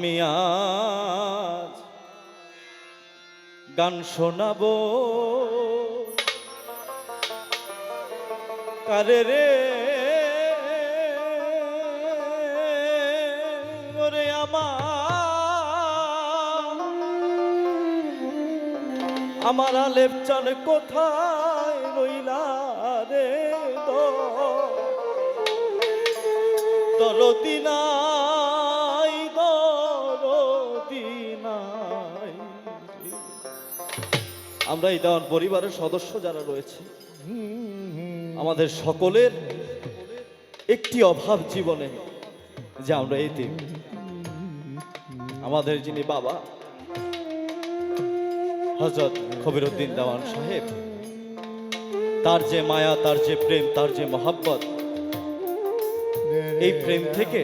আমি আজ গান শোনাবো। কারে রে? ওরে আমার। আমার আলেপ চান কোথায় রইলা রে দো আমরা এই দেওয়ান পরিবারের সদস্য যারা রয়েছে আমাদের সকলের একটি অভাব জীবনে যে আমরা এই দিন আমাদের যিনি বাবা হজরত কবিরুদ্দিন দেওয়ান সাহেব তার যে মায়া তার যে প্রেম তার যে মহাব্বত এই প্রেম থেকে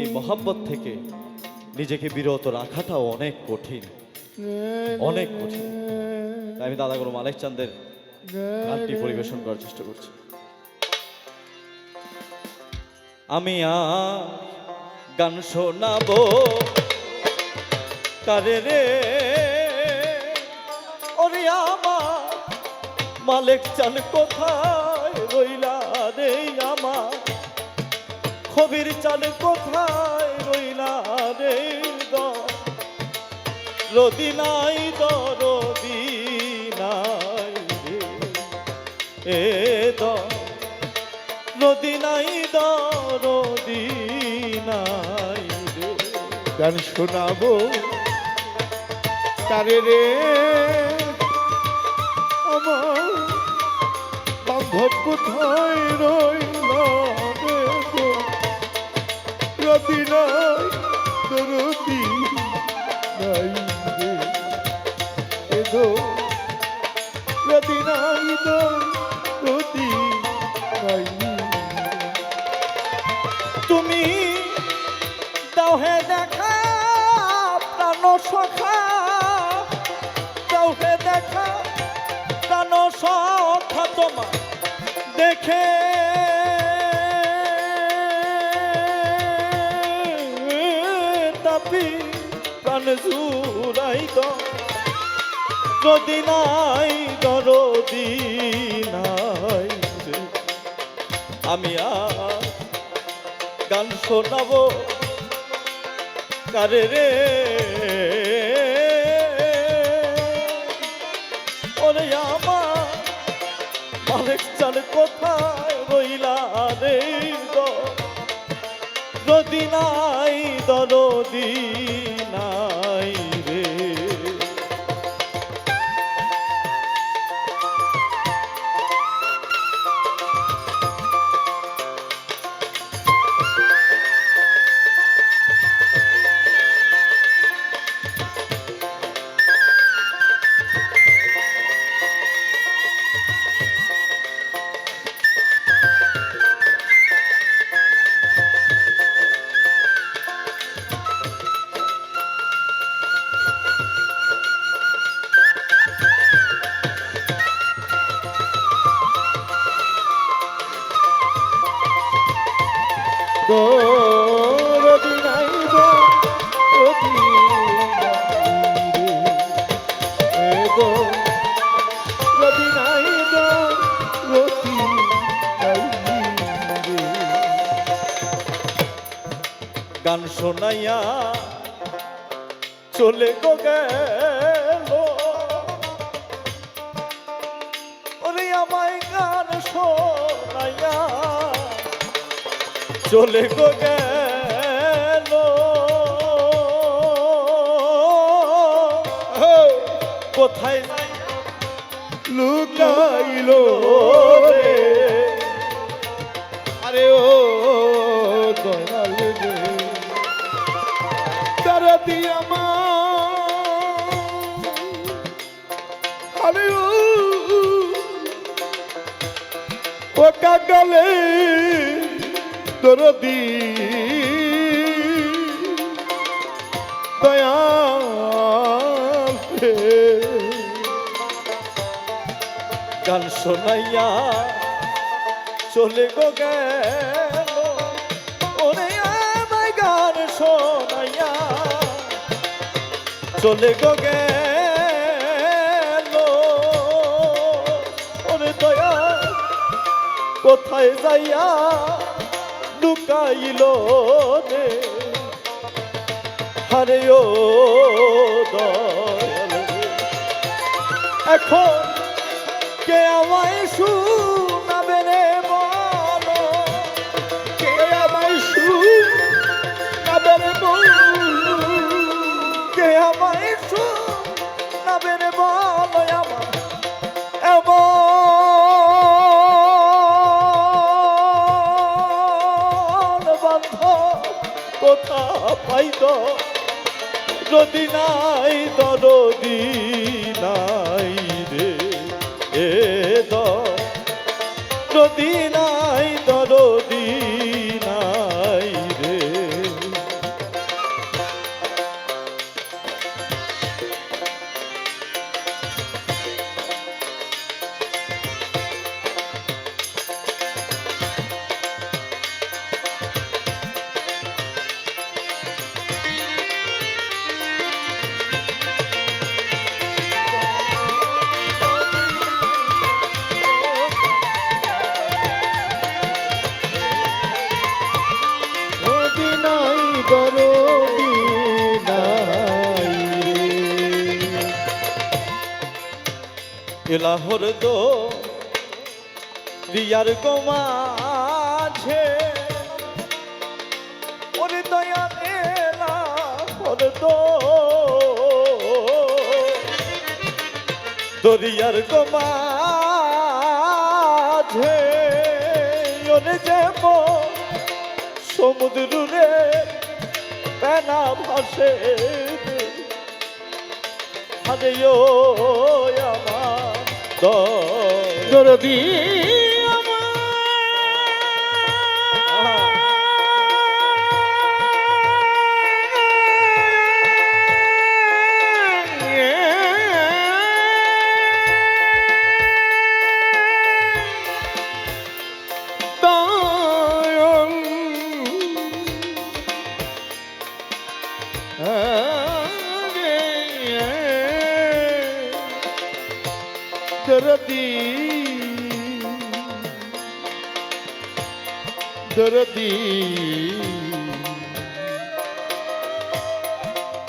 এই মহাব্বত থেকে নিজেকে বিরত রাখাটাও অনেক কঠিন অনেক কঠিন। তাই আমি দাদা গুরু মালিক চান্দের গানটি পরিবেশন করার চেষ্টা করছি। আমি গান শোনাবো। কারে রে? ওরে আমার মালিক চান কোথায় রইলা রে আমার? খবির চান কোথায় রইলা রে দ রদি নাই দ রদি নাই রে। এ দ রদি নাই দ রদি নাই রে। গান শোনাবো তারে রে। আমার বান্ধব কোথায় রইল রবি নাই দরদি নাই রে। এ গো রবি নাই দরদি নাই তুমি দাও হে দেখা, প্রাণ সখা। দাও হে দেখা, প্রাণ সখা তোমার দেখে। তাপি প্রাণ জুড়াই তো যদি নাই দরদি নাই আমি আর গান শোনাবো কারে রে? ওরে আমার মালিক চাল কোথায় রইলা রে যদি নাই দরদি নাই গান শোনাইয়া চলে গো গেল। আমায় গান শোনাইয়া চলে গো গেল। কোথায়? লুকাইলো রে। তারা দিয়া মা। আরে ও কাকালে দরদি দয়াল রে গান শোনাইয়া চলে গো গেল চলে গো গেল ওরে দয়া কোথায় যাইয়া লুকাইল হারে ও। এখন কে আমায় শুনাবে রে বলো আমার। এমন বন্ধ কোথা পাইত যদি নাই দরদি নাই রে এ যদি এলাহর দো রিয়ার গোমাঝে ওরে দয়া এলাহর দো দরিয়ার গোমাঝে ওরে যেম সমুদ্র রে পেনা ভাসে। আরে ও দরদি। দরদি। দরদি।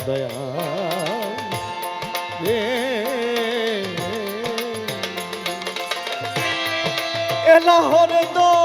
দয়া রে। এলাহর দো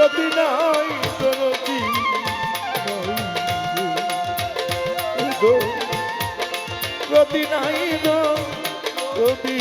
যদি নাই যদি যদি নাই যদি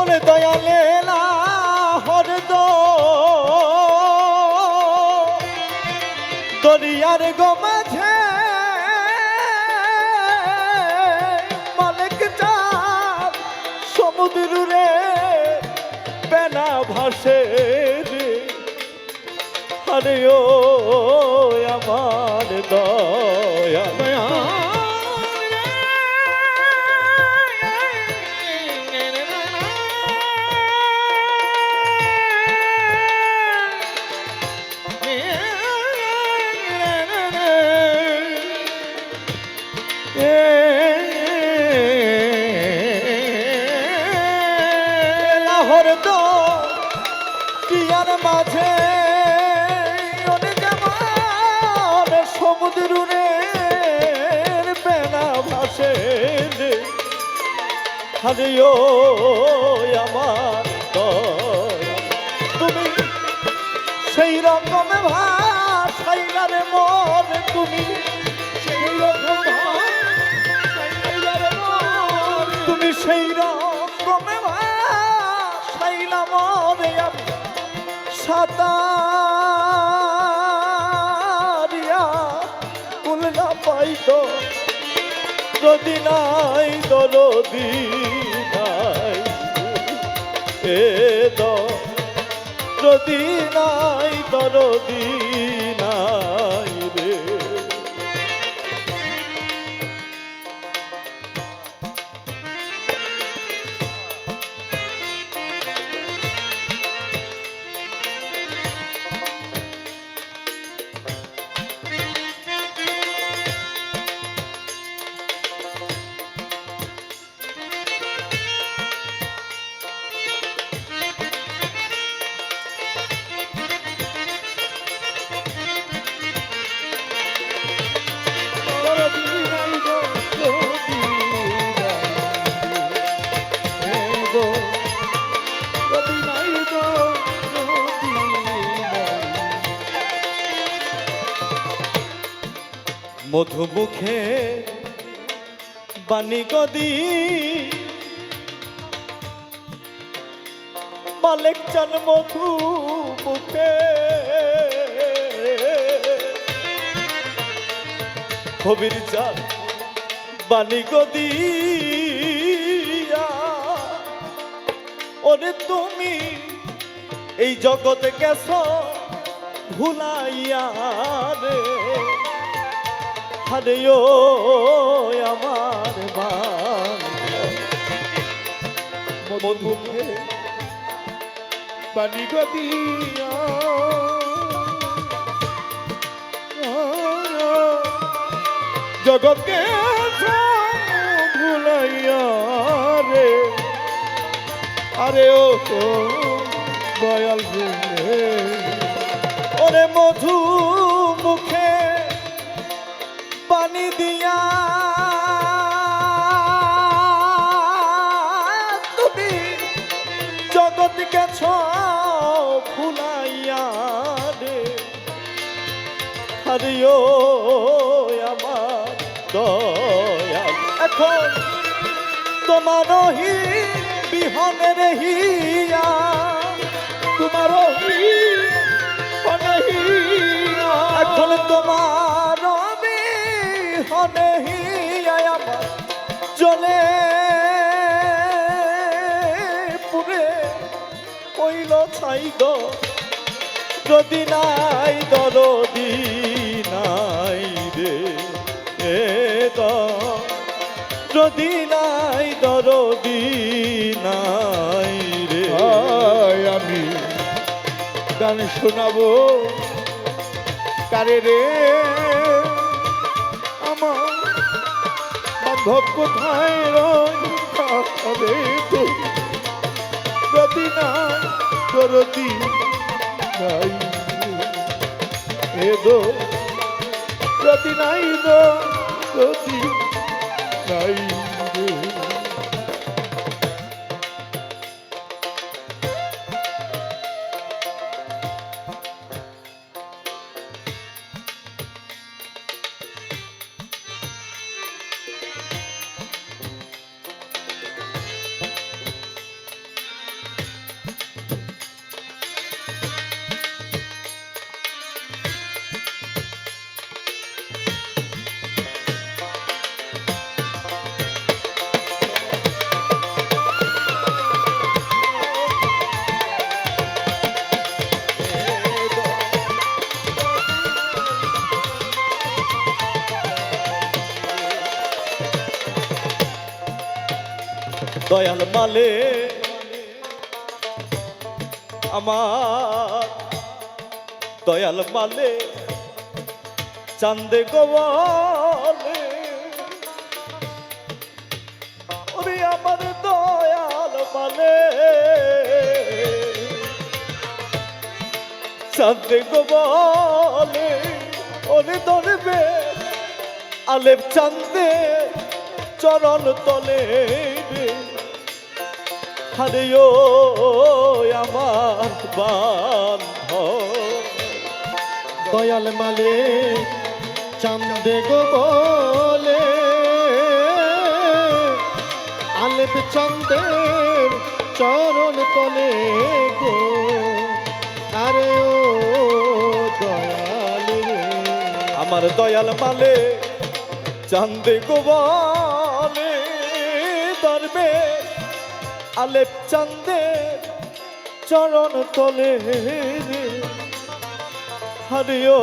ওরে দয়ালে না হরদ দরিয়ার গো মাঝে মালিক চাঁদ, সমুদ্র রে বেনা ভাসে আরে ও আমার দল। আরে ও আমার তুমি সেই রকম ভাষাইলারে মন তুমি। সেই রকম তুমি সেই রকম ভাষাইলা মনে সাতারিয়া উল্লা পাইতো। যদি নাই দরদি যদি নাই দরদি মধুমুখে বাণী গদি। মালিক চান মধু মুখে। কবির চান বাণী গদি। ওরে তুমি এই জগতে গেছ ভুলাইয়া রে। আরে ও আমার মধুমুখে পানি গদিয়া। জগৎকে ভুলাইয়া রে। আরে ও তো দয়াল ওরে মধু পানি দিয়া তুমি জগৎ গেছ ফুলাইয়া রে আরে ও আমার দয়াল, এখন তোমার হি বিহনের হিয়া, তোমার তোমার হিয়ায় আমার চলে পুরে কইল, ছাই যদি নাই দরদি নাই রে, এ যদি নাই দরদি নাই রে আমি গান শোনাবো। কারে রে? বান্ধব কোথায় রে যদি না করতি নাই এ দো যদি যদি দয়াল মালে, আমার দয়াল মালে, চান্দে গোয়ালে। ওরে আমার দয়াল মালে, চান্দে গোয়ালে। ওরে ধরবে আলেপ চান্দে চরণ তলে। রে হারিও আমার বান্ধ দয়াল মালে চান্দে গো বলে, আলেপ চন্দের চরণ তলে গো। আরে ও দয়াল আমার দয়াল মালে চান্দে গোবালে ধরবে আলেপ চান্দে চরণ তলে হারিও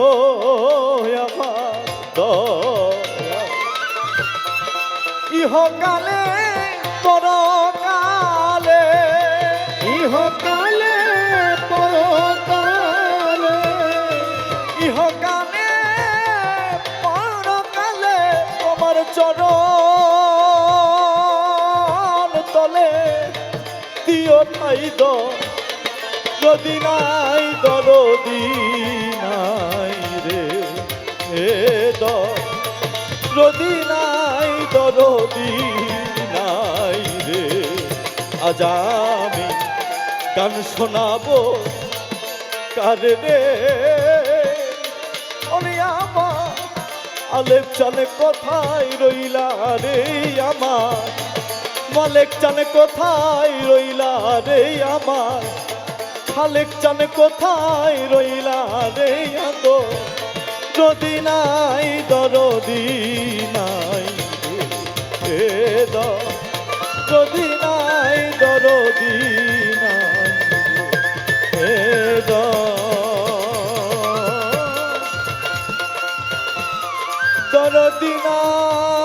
আমার ইহকালে পরকালে ঠাই দ যদি নাই দরদি নাই রে, এ দ যদি নাই দরদি নাই রে, আজ আমি গান শোনাবো কারে রে? ওরে আমার আলেপ চালে কোথায় রইলা রে আমার। মালেক চানে কোথায় রইলা রে আমার? খালেক চানে কোথায় রইলা রে আদো যদি নাই দরদি নাই দ যদি নাই দরদি নাই দ দরদি নাই